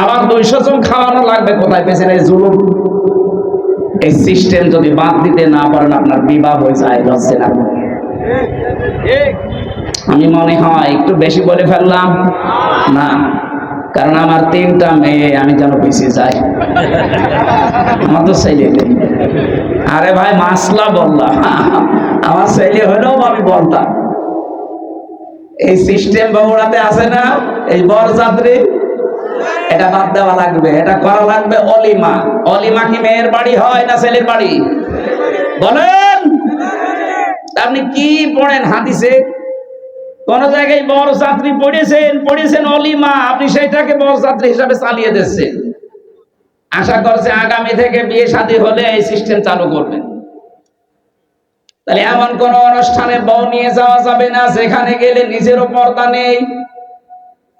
আবার দুইশো জন খাওয়ানো লাগবে, কোথায় পেছনে জুলুম? এই সিস্টেম যদি বাদ দিতে না পারেন, আপনার বিবাহ হয়ে যায়, লজ্জে না আমি মনে হয় একটু বেশি বলে ফেললাম। না, কারণ আমার তিনটা মেয়ে, আমি যেন পিছিয়ে যাই। আমার তো ছেলে আরে ভাই, মাসলা বললাম। আমার ছেলে হলেও আমি বলতাম। এই সিস্টেম বগুড়াতে আছে না? এই বরযাত্রী? এটা বাদ দেওয়া লাগবে, এটা করা লাগবে অলিমা। অলিমা কি মেয়ের বাড়ি হয় না ছেলের বাড়ি? বলেন! আপনি কি পড়েন হাদিসে? কোন জায়গায় বড় ছাত্রী পড়েছেন পড়েছেন অলিমা, আপনি সেইটাকে বড় ছাত্রী হিসাবে চালিয়ে দিচ্ছেন। আশা করছে আগামী থেকে বিয়ে শাদী হলে এই সিস্টেম চালু করবেন। তাহলে এমন কোন অনুষ্ঠানে বউ নিয়ে যাওয়া যাবে না, যেখানে গেলে নিজেরও পর্দা নেই।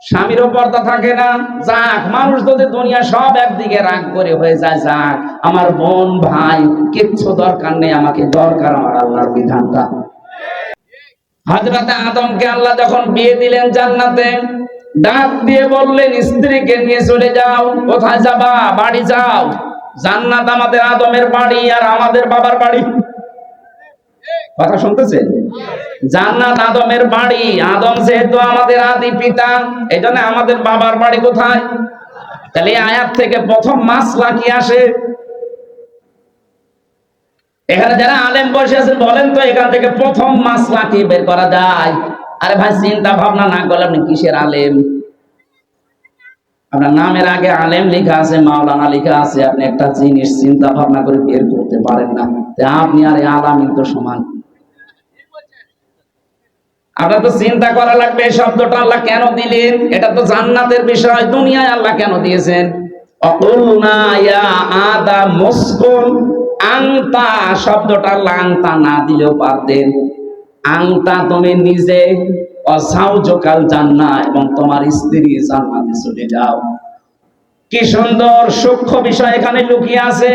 স্বামীরও পর্দা থাকে না। যাক, মানুষ যদি দুনিয়া সব একদিকে রাগ করে হয়ে যায়, যাক, আমার বোন, ভাই, কিচ্ছু দরকার নেই, আমাকে দরকার আমার আল্লাহর বিধানটা। হজরতে আদমকে আল্লাহ যখন বিয়ে দিলেন জান্নাতে, ডাক দিয়ে বললেন, স্ত্রীকে নিয়ে চলে যাও, কোথায় যাবা? বাড়ি যাও। জান্নাত আমাদের আদমের বাড়ি আর আমাদের বাবার বাড়ি। কথা শুনতেছেন? জান্নাত আদমের বাড়ি। আদম যেহেতু আমাদের আদি পিতা এই আমাদের বাবার বাড়ি কোথায়? তাহলে আয়াত থেকে প্রথম মাসলা কি আসে। এখানে যারা আলেম বসে আছেন বলেন তো এখান থেকে প্রথম মাসলা কি বের করা যায়। আরে ভাই, চিন্তা ভাবনা না করলে আপনি কিসের আলেম? আপনার নামের আগে আলেম লেখা আছে, মাওলানা লেখা আছে, আপনি একটা জিনিস চিন্তা ভাবনা করে বের করতে পারেন না। আপনি আর আলামিন তো সমান। আপনার তো চিন্তা করা লাগবে, এই শব্দটা আল্লাহ কেন দিলেন? এটা তো জান্নাতের বিষয়, দুনিয়ায় আল্লাহ কেন দিয়েছেন? আংতা শব্দটা লাংতা না দিলেও পারতেন। আংতা তুমি নিজে অসাউজকাল জান্না এবং তোমার স্ত্রী জান্নাতে চলে যাও। কি সুন্দর সূক্ষ্ম বিষয় এখানে লুকিয়ে আছে।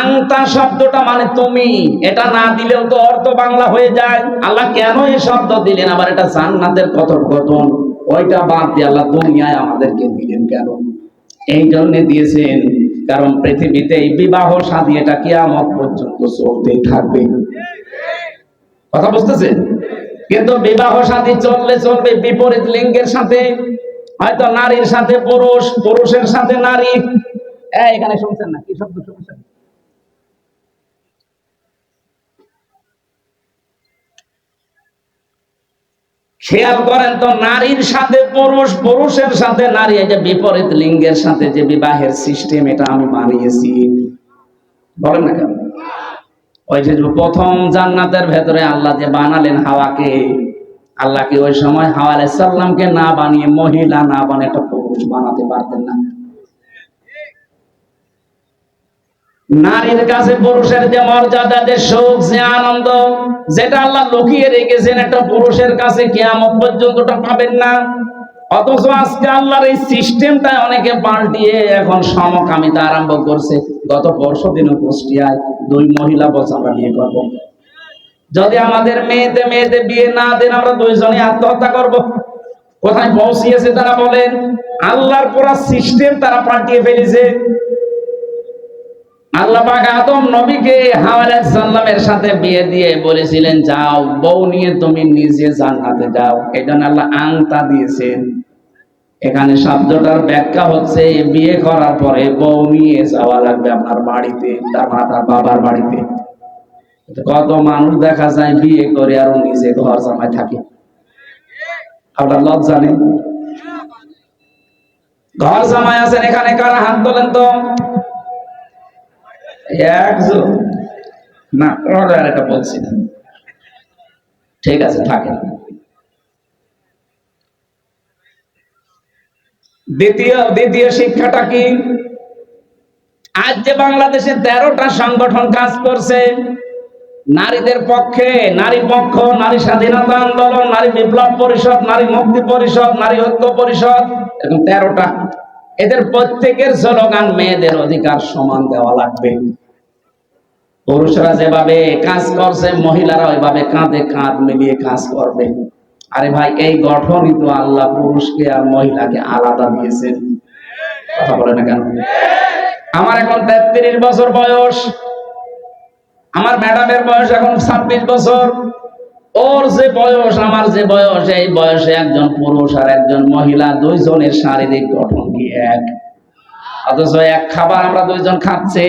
আংতা শব্দটা মানে তুমি। এটা না দিলেও তো অর্থ বাংলা হয়ে যায়। আল্লাহ কেন এই শব্দ দিলেন? আবার এটা জান্নাতের কথোপকথন ওইটা বাদ দিয়ে আল্লাহ দুনিয়ায় আমাদেরকে দিলেন কেন? এই জন্য দিয়েছেন। কারণ পৃথিবীতে এই বিবাহ শাদী এটা কিয়ামত পর্যন্ত চলতেই থাকবে। কথা বুঝতেছেন? কিন্তু বিবাহ শাদী চললে চলবে বিপরীত লিঙ্গের সাথে, হয়তো নারীর সাথে পুরুষ, পুরুষের সাথে নারী। এখানে শুনছেন না, কি শব্দ শুনছেন? খেয়াল করেন তো, নারীর সাথে পুরুষ, পুরুষের সাথে নারী, এই যে বিপরীত লিঙ্গের সাথে যে বিবাহের সিস্টেম এটা আমি বানিয়েছি। বলেন না কেন? ওই যে প্রথম জান্নাতের ভেতরে আল্লাহ যে বানালেন হাওয়াকে, আল্লাহ কি ওই সময় হাওয়া আলাইসাল্লামকে না বানিয়ে মহিলা না বানিয়ে একটা পুরুষ বানাতে পারতেন না? নারীর কাছে পুরুষের যে মর্যাদা, যে সুখ, যে আনন্দ, যেটা আল্লাহ লুকিয়ে রেখেছেন, একটা পুরুষের কাছে কেয়ামত পর্যন্ত পাবেন না। অথচ আজকে আল্লাহর এই সিস্টেমটা অনেকে পাল্টিয়ে এখন সমকামিতা আরম্ভ করছে। গত পরশু দিন কুষ্টিয়ায় দুই মহিলা আমরা বিয়ে করব। যদি আমাদের মেয়েতে মেয়েতে বিয়ে না দেন, আমরা দুইজনে আত্মহত্যা করব। কোথায় পৌঁছিয়েছে তারা বলেন, আল্লাহর পুরা সিস্টেম তারা পাল্টিয়ে ফেলেছে। আল্লাহ পাক আদম নবীকে হাওয়া আলাইহিস সালামের সাথে বিয়ে দিয়ে বলেছিলেন, যাও, বউ নিয়ে তুমি নিজে জান্নাতে যাও। এই জন্য আল্লাহ আংতা দিয়েছেন। এখানে শব্দটার ব্যাখ্যা হচ্ছে, বিয়ে করার পরে বউ নিয়ে যাওয়া লাগবে আপনার বাড়িতে, তার মাতার বাবার বাড়িতে। কত মানুষ দেখা যায় বিয়ে করে আর নিজে ঘর জামায় থাকে। আপনার লজ্জা নেই? ঘর জামাই আছেন এখানে কারা? হাত তোলেন তো। একজন। না আর বলছি। ঠিক আছে, থাকেন। দ্বিতীয় দ্বিতীয় শিক্ষাটা কি? আজ যে বাংলাদেশে তেরোটা সংগঠন কাজ করছে, নারীদের পক্ষে, নারী পক্ষ, নারী স্বাধীনতা আন্দোলন, নারী বিপ্লব পরিষদ, নারী মুক্তি পরিষদ, নারী ঐক্য পরিষদ এরকম তেরোটা। এদের প্রত্যেকের স্লোগান, মেয়েদের অধিকার সমান দেওয়া লাগবে। পুরুষরা যেভাবে কাজ করছে, মহিলারা ওইভাবে কাঁধে কাঁধ মিলিয়ে কাজ করবে। আরে ভাই, এই গঠনই তো আল্লাহ পুরুষকে আর মহিলাকে আলাদা দিয়েছেন কথা বলে না কেন? আমার এখন তেত্রিশ বছর বয়স। আমার ম্যাডামের বয়স এখন ছাব্বিশ বছর। ওর যে বয়স, আমার যে বয়স, এই বয়সে একজন পুরুষ আর একজন মহিলা, দুইজনের শারীরিক গঠন কি এক? অথচ এক খাবার আমরা দুইজন খাচ্ছি।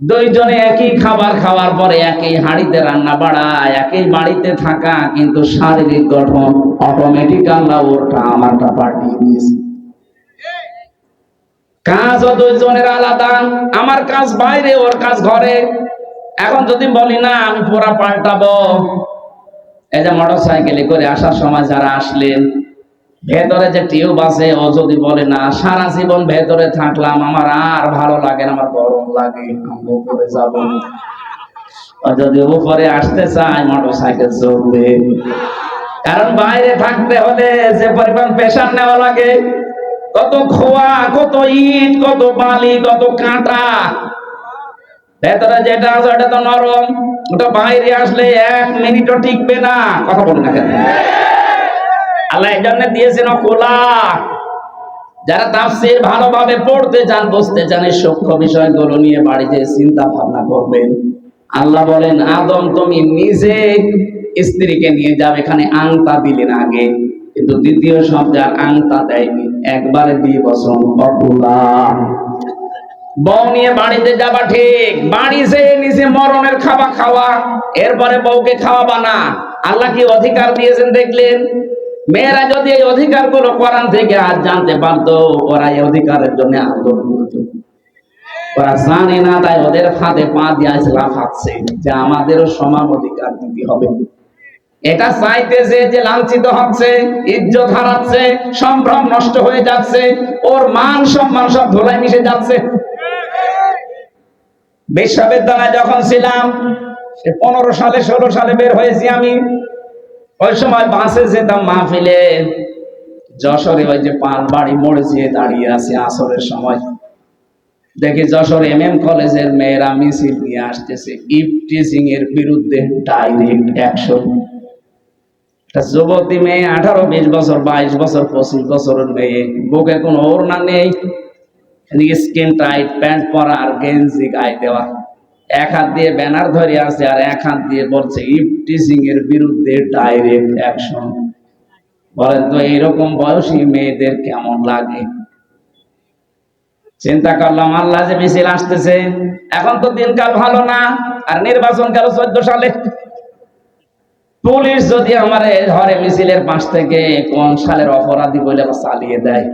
দুইজনে একই খাবার খাওয়ার পরে একই হাঁড়িতে রান্না বাড়া একই বাড়িতে থাকা, কিন্তু শারীরিক গঠন অটোমেটিক আল্লাহ ওরটা আমারটা পাল্টিয়ে দিয়েছে। কাজও দুইজনের আলাদা, আমার কাজ বাইরে, ওর কাজ ঘরে। এখন যদি বলি, না, আমি পুরা পাল্টাবো। এই যে মোটর সাইকেলে করে আসার সময় যারা আসলেন ভেতরে যে টিউব আছে, ও যদি বলে, না, সারা জীবন ভেতরে থাকলাম, আমার আর ভালো লাগে না, আমার গরম লাগে উপরে যাব যদি উপরে আসতে চায় মোটর সাইকেল চলবে কারণ বাইরে থাকতে হলে যে পরিমাণ প্রেশার নেওয়া লাগে, কত খোয়া, কত ইট, কত বালি, কত কাঁটা। ভেতরে যেটা আছে, ওটা তো নরম, ওটা বাইরে আসলে এক মিনিটও টিকবে না। কথা বলুন না কেন? আল্লাহ এই জন্য দিয়েছেন খোলা যারা তাফসীর ভালোভাবে পড়তে চান, বুঝতে চান, এই সূক্ষ্ম বিষয়গুলো নিয়ে বাড়িতে চিন্তা ভাবনা করবেন। আল্লাহ বলেন, আদম, তুমি নিজে স্ত্রীকে নিয়ে যাবে এখানে আংতা দিলেন আগে, কিন্তু দ্বিতীয় শব্দে আর আংতা দেয়নি, একবারে দিয়ে বসন অকুলা বউ নিয়ে বাড়িতে যাবা ঠিক, বাড়ি যে নিজে মরণের খাবার খাওয়া, এরপরে বউকে খাওয়াবা না। আল্লাহ কি অধিকার দিয়েছেন দেখলেন? মেয়েরা যদি এই অধিকারগুলো কোরআন থেকে আজ জানতে পারতো, ওরা এই অধিকারের জন্য আন্দোলন করতো। ওরা জানে না, তাই ওদের ফাঁদে পা দিয়ে লাফাচ্ছে যে আমাদেরও সমান অধিকার দিতে হবে। এটা চাইতেছে যে লাঞ্ছিত হচ্ছে, ইজ্জত হারাচ্ছে, সম্ভ্রম নষ্ট হয়ে যাচ্ছে, ওর মান সম্মান সব ধোলাই মিশে যাচ্ছে। বিশ্ববিদ্যালয়ে যখন ছিলাম, সে পনেরো সালে, ষোলো সালে বের হয়েছি আমি। ওই সময় বাসে যেতাম মাহফিলে। যশোরে ওই যে পান বাড়ি মোড়ে যেয়ে দাঁড়িয়ে আছে আসরের সময়। দেখি যশোর এম এম কলেজের মেয়েরা মিছিল নিয়ে আসতেছে ইফটিজিং এর বিরুদ্ধে ডাইরেক্ট অ্যাকশন। যুবতী মেয়ে, আঠারো, বিশ বছর, বাইশ বছর, পঁচিশ বছরের মেয়ে। বুকে কোনো ওড়না নেই স্কিন টাইট প্যান্ট পরা আর গেঞ্জি গায়ে দেওয়া। এক হাত দিয়ে ব্যানার ধরে আছে আর এক হাত দিয়ে বলছে ইফটিজিং এর বিরুদ্ধে ডাইরেক্ট অ্যাকশন বলেন, তো এইরকম বয়সী মেয়েদের কেমন লাগে? চিন্তা করলাম, আল্লাহ যে মিছিল আসতেছে, এখন তো দিনকাল ভালো না, আর নির্বাচন গেল চোদ্দ সালে। পুলিশ যদি আমার ধরে মিছিলের পাশ থেকে কোন সালের অপরাধী বলে চালিয়ে দেয়।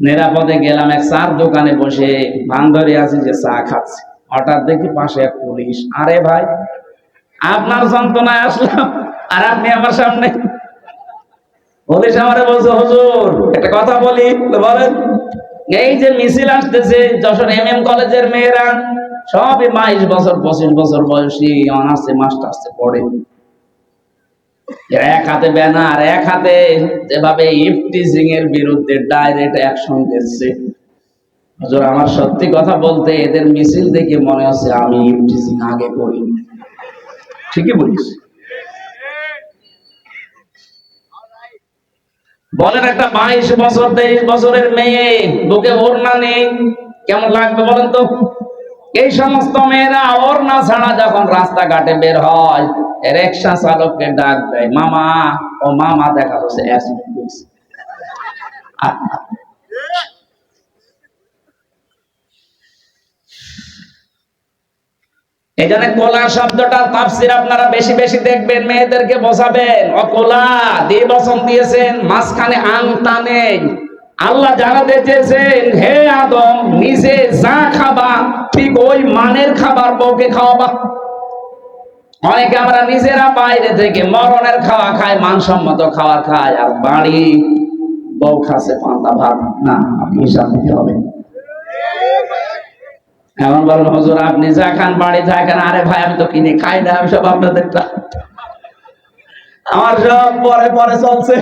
নিরাপদে গেলাম এক চার দোকানে বসে, ভান ধরে আছি যে চা খাচ্ছি। হঠাৎ দেখি পাশে এক পুলিশ। আরে ভাই, আপনার যন্ত্রণায় আসলাম আর আপনি আমার সামনে। পুলিশ আমারে বলছে, হুজুর, একটা কথা বলি বলেন। এই যে মিছিল আসতেছে, যশোর এম এম কলেজের মেয়েরা, সবই বাইশ বছর, পঁচিশ বছর বয়সী, অনার্সে, মাস্টার্সে পড়ে। এক হাতে ব্যানার, এক হাতে যেভাবে ইফটিজিং এর বিরুদ্ধে ডাইরেক্ট অ্যাকশন দিচ্ছে। হুজুর, আমার সত্যি কথা বলতে এদের মিছিল দেখে মনে হচ্ছে আমি ইফটিজিং আগে করি। ঠিকই বলিস। বলেন একটা বাইশ বছর, তেইশ বছরের মেয়ে, বুকে ওড়না নেই, কেমন লাগবে বলেন তো? এই সমস্ত মেয়েরা ওড়না ছাড়া যখন রাস্তাঘাটে বের হয়, রিক্সা চালককে ডাক দেয়, মামা, ও মামা দেখা যাচ্ছে অ্যাসিড হয়েছে। এই জন্য কোলা শব্দটা তাফসির আপনারা বেশি বেশি দেখবেন, মেয়েদেরকে বোঝাবেন। ও কোলা দিয়ে বসন দিয়েছেন, মাঝখানে আংটা নেই আল্লাহ জানাতে চেয়েছেন হে আদম, নিজে যা খাবা, ঠিক ওই মানের খাবার বউকে খাওয়াবা। অনেকে আমরা নিজেরা বাইরে থেকে মরণের খাওয়া খাই মানসম্মত খাওয়া খাই আর বাড়ি বউ খাসে পান্তা ভাত। না, আপনি হিসাব দিতে হবে। এমন বলেন, হুজুর, আপনি যা খান, বাড়ি থাকেন আরে ভাই, আমি তো কিনে খাই না, আমি সব আপনাদেরটা আমার সব পরে পরে চলছে।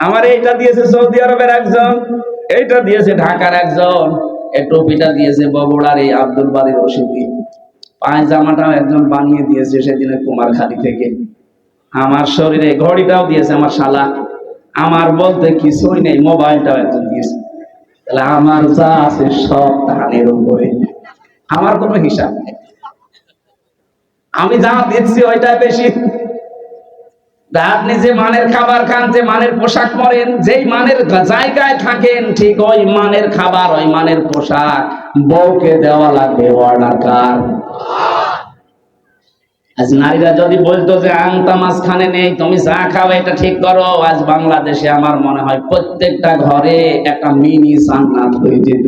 আমার এইটা দিয়েছে সৌদি আরবের একজন, এইটা দিয়েছে ঢাকার একজন, এই টুপিটা দিয়েছে বগুড়ার এই আব্দুল বাড়ির রশিদি। পায়জামাটাও একজন বানিয়ে দিয়েছে সেদিনে কুমারখালী থেকে। আমার শরীরে ঘড়িটাও দিয়েছে আমার শালা। আমার বলতে কিছুই নেই, মোবাইলটাও একজন দিয়েছে। তাহলে আমার যা আছে সব ধানের উপরে। আমার কোনো হিসাব নেই। আমি যা দিচ্ছি ওইটাই বেশি। আপনি যে মানের খাবার খান, যে মানের পোশাক পরেন, যেই মানের জায়গায় থাকেন, ঠিক ওই মানের খাবার, ওই মানের পোশাক বউকে দেওয়া লাগবে, অর্ডার আজ নারীরা যদি বলতো যে আংতা মাঝখানে নেই, তুমি যা খাও, এটা ঠিক করো, আজ বাংলাদেশে আমার মনে হয় প্রত্যেকটা ঘরে একটা মিনি জান্নাত হয়ে যেত।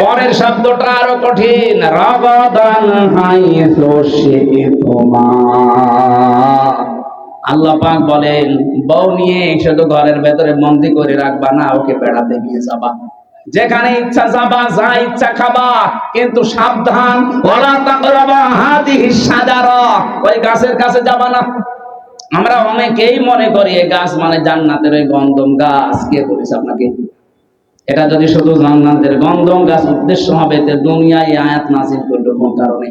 পরের শব্দটা আরও কঠিন রগদান আল্লাহ পাক বলেন, বউ নিয়ে শুধু ঘরের ভেতরে বন্দি করে রাখবা না, ওকে বেড়াতে নিয়ে যাবা। যেখানে ইচ্ছা যাবা, যা ইচ্ছা খাবা, কিন্তু সাবধান। ওলা তাকরাবা হাদিহি সাজারা। ওই গাছের কাছে যাবা না। আমরা অনেকেই মনে করি এই গাছ মানে জান্নাতের ওই গন্ধম গাছ। কে বলেছে আপনাকে? এটা যদি শুধু জান্নাতের গন্ধম গাছ, উদ্দেশ্য হবে তে দুনিয়ায় আয়াত নাজিল করল কোন কারণে।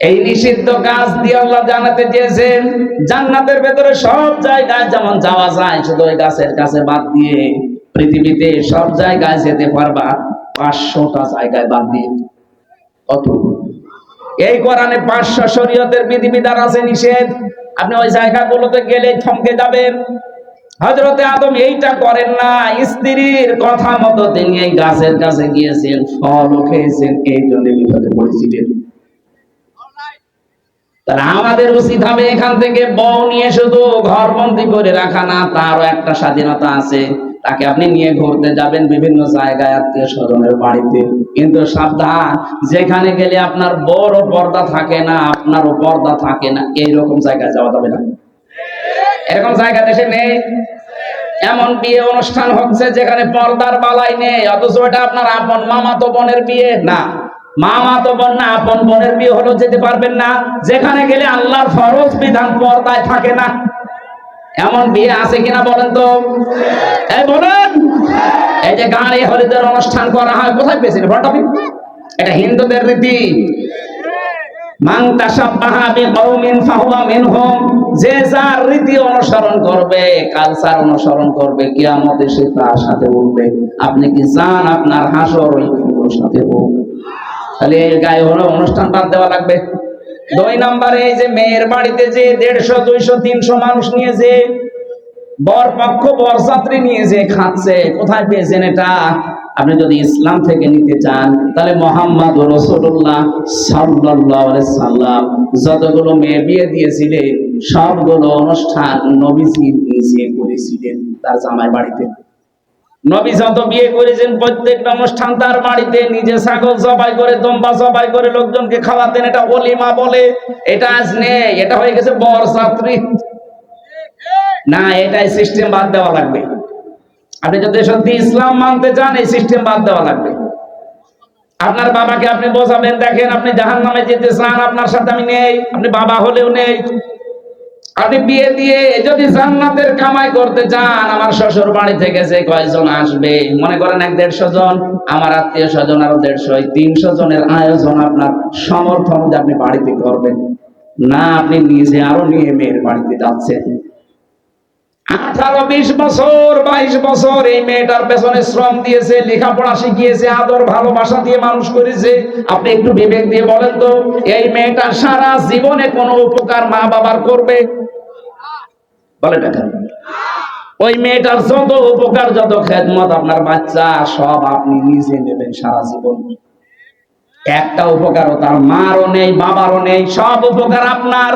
এই নিষিদ্ধ গাছ দিয়ে আল্লাহ জানাতে চেয়েছেন জান্নাতের ভেতরে সব জায়গায় যেমন যাওয়া যায়, শুধু ওই গাছের কাছে বাদ দিয়ে। পৃথিবীতে সব জায়গায় যেতে পারবা, পাঁচশোটা জায়গায় বাদ দিয়ে। কত? এই কোরআনে পাঁচশো শরীয়তের বিধিবিধান আছে নিষেধ। আপনি ওই জায়গাগুলোতে গেলে থমকে যাবেন। হজরতে আদম এইটা করেন না, স্ত্রীর কথা মতো তিনি এই গাছের কাছে গিয়েছেন ফল খেয়েছেন, এই জন্য বিপদে পড়েছিলেন। তাহলে আমাদের উচিত হবে এখান থেকে বউ নিয়ে শুধু ঘর বন্দি করে রাখা না, তারও একটা স্বাধীনতা আছে। তাকে আপনি নিয়ে ঘুরতে যাবেন বিভিন্ন জায়গায় আত্মীয় স্বজনের বাড়িতে। কিন্তু সাবধান, যেখানে গেলে আপনার বড় পর্দা থাকে না, আপনারও পর্দা থাকে না, এইরকম জায়গায় যাওয়া যাবে না। এরকম জায়গা দেশে নেই। এমন বিয়ে অনুষ্ঠান হচ্ছে যেখানে পর্দার বালাই নেই, অথচ ওটা আপনার আপন মামাতো বোনের বিয়ে। না, মামাতো বোন না, আপন বোনের বিয়ে হলো যেতে পারবেন না। যেখানে গেলে আল্লাহর ফরজ বিধান পর্দায় থাকে না। এমন বিয়ে আছে কিনা বলেন তো? বলেন, এই যে গাড়ি হরিদের অনুষ্ঠান করা হয়, কোথায় পেয়েছেন? ভট্টপি এটা হিন্দুদের রীতি। তাসাব্বাহা বিকওমিন ফাহুয়া মিনহুম, যে যার রীতি অনুসরণ করবে, কালচার অনুসরণ করবে, কিয়ামতে সে তার সাথে উঠবে আপনি কি চান আপনার হাসর ওই সাথে হোক? তাহলে এই গায়ে হলো অনুষ্ঠান বাদ দেওয়া লাগবে। দুই নম্বরে এই যে মেয়ের বাড়িতে যে দেড়শো, দুইশো, তিনশো মানুষ নিয়ে যে বর পক্ষ বরযাত্রী নিয়ে যে খাচ্ছে, কোথায় পেয়েছেন এটা? আপনি যদি ইসলাম থেকে নিতে চান, তাহলে মোহাম্মদ রসুল্লাহ সাল্লাহ সাল্লাম যতগুলো মেয়ে বিয়ে দিয়েছিলেন, সবগুলো অনুষ্ঠান নবীজি নিজে করেছিলেন তার জামাই বাড়িতে। নবী যত বিয়ে করেছেন প্রত্যেকটা অনুষ্ঠান তার বাড়িতে নিজে ছাগল জবাই করে, দম্বা জবাই করে লোকজনকে খাওয়াতেন, এটা অলিমা বলে, এটা আজ নেই, এটা হয়ে গেছে বরযাত্রী না, এটাই সিস্টেম বাদ দেওয়া লাগবে। আপনি যদি সত্যি ইসলাম মানতে চান, এই সিস্টেম বাদ দেওয়া লাগবে। আপনার বাবাকে আপনি বোঝাবেন, দেখেন আপনি জাহান নামে যেতে চান, আপনার সাথে আমি নেই, আপনি বাবা হলেও নেই। আপনি বিয়ে দিয়ে যদি জান্নাতের কামাই করতে চান, আমার শ্বশুর বাড়ি থেকে যে কয়জন আসবে? মনে করেন এক দেড়শো জন, আমার আত্মীয় স্বজন আরও দেড়শো তিনশো জনের আয়োজন আপনার সমর্থ অনুযায়ী আপনি বাড়িতে করবেন। না, আপনি নিজে আরও নিয়ে মেয়ের বাড়িতে যাচ্ছেন। আঠারো, বিশ বছর, বাইশ বছর এই মেয়েটার পেছনে শ্রম দিয়েছে, লেখাপড়া শিখিয়েছে, আদর, ভালোবাসা দিয়ে মানুষ করেছে। আপনি একটু বিবেক দিয়ে বলেন তো, এই মেয়েটা সারা জীবনে কোনো উপকার মা বাবার করবে? বলে দেখেন ওই মেয়েটার যত উপকার, যত খেদমত আপনার বাচ্চা, সব আপনি নিজে নেবেন সারা জীবন। একটা উপকারও তার মারও নেই, বাবারও নেই, সব উপকার আপনার।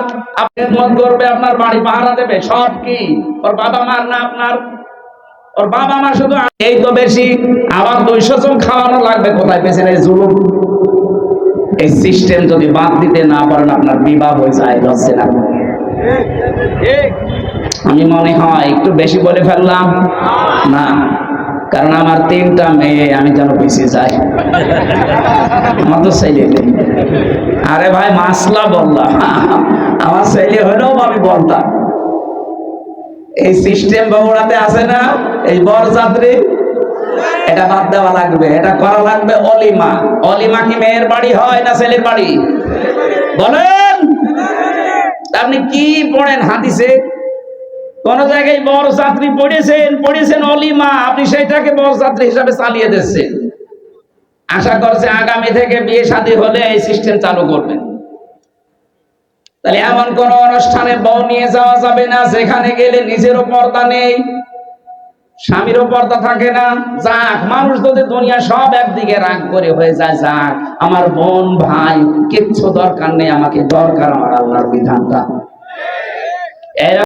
খেদমত করবে, আপনার বাড়ি পাহারা দেবে, সব কি? ওর বাবা মার না আপনার? ওর বাবা মা শুধু এই তো বেশি, আবার দুইশো জন খাওয়ানো লাগবে, কোথায় পেয়েছেন এই জুলুম? এই সিস্টেম যদি বাদ দিতে না পারেন, আপনার বিবাহ হয়ে যায় হচ্ছে না আমি মনে হয়, একটু বেশি বলে ফেললাম। না, কারণ আমার তিনটা মেয়ে, আমি যেন পিছিয়ে যাই। আমার তো ছেলে আরে ভাই, মাসলা বললাম। আমার ছেলে হলেও আমি বলতাম। এই সিস্টেম বগুড়াতে আছে না, এই বরযাত্রী? এটা বাদ দেওয়া লাগবে, এটা করা লাগবে অলিমা। অলিমা কি মেয়ের বাড়ি হয় না ছেলের বাড়ি? বলেন! আপনি কি পড়েন হাদিসে? কোন জায়গায় বড় ছাত্রী পড়েছেন পড়েছেন অলিমা, আপনি সেইটাকে বড় ছাত্রী হিসাবে চালিয়ে দিচ্ছেন। আশা করছে আগামী থেকে বিয়ে শাদী হলে এই সিস্টেম চালু করবেন। তাহলে এমন কোন অনুষ্ঠানে বউ নিয়ে যাওয়া যাবে না, যেখানে গেলে নিজেরও পর্দা নেই, স্বামীরও পর্দা থাকে না। যাক, মানুষ যদি দুনিয়া সব একদিকে রাগ করে হয়ে যায়, যাক, আমার বোন, ভাই, কিচ্ছু দরকার নেই আমাকে, দরকার আমার আল্লাহর বিধানটা।